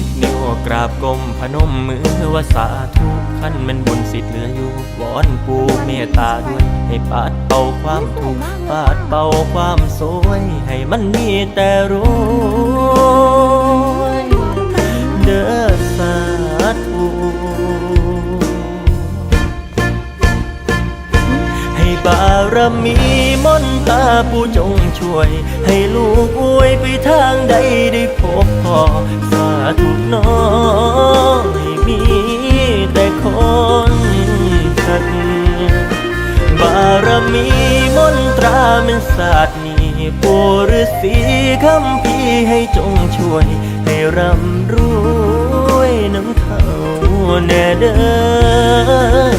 ดนิ้วกราบก้มพนมมือว่าสาธุขั้นมันบุญสิทธิ์เหลืออยู่วอนปูเมตตาด้วย ให้ปัดเป่าความทุกข์ปัดเป่าความสวย ให้มันมีแต่รวยเด้อสาธุให้บารมีมนตาผู้จงช่วย ให้ลูกอวยไปทางใดได้พบพอ สาธุน้องให้มีแต่คนทักบารมีมนตรามันศาสตร์นี้ปูรสีคำพีให้จงช่วย ให้ร่ำรวยน้ำเขาแน่เด้อ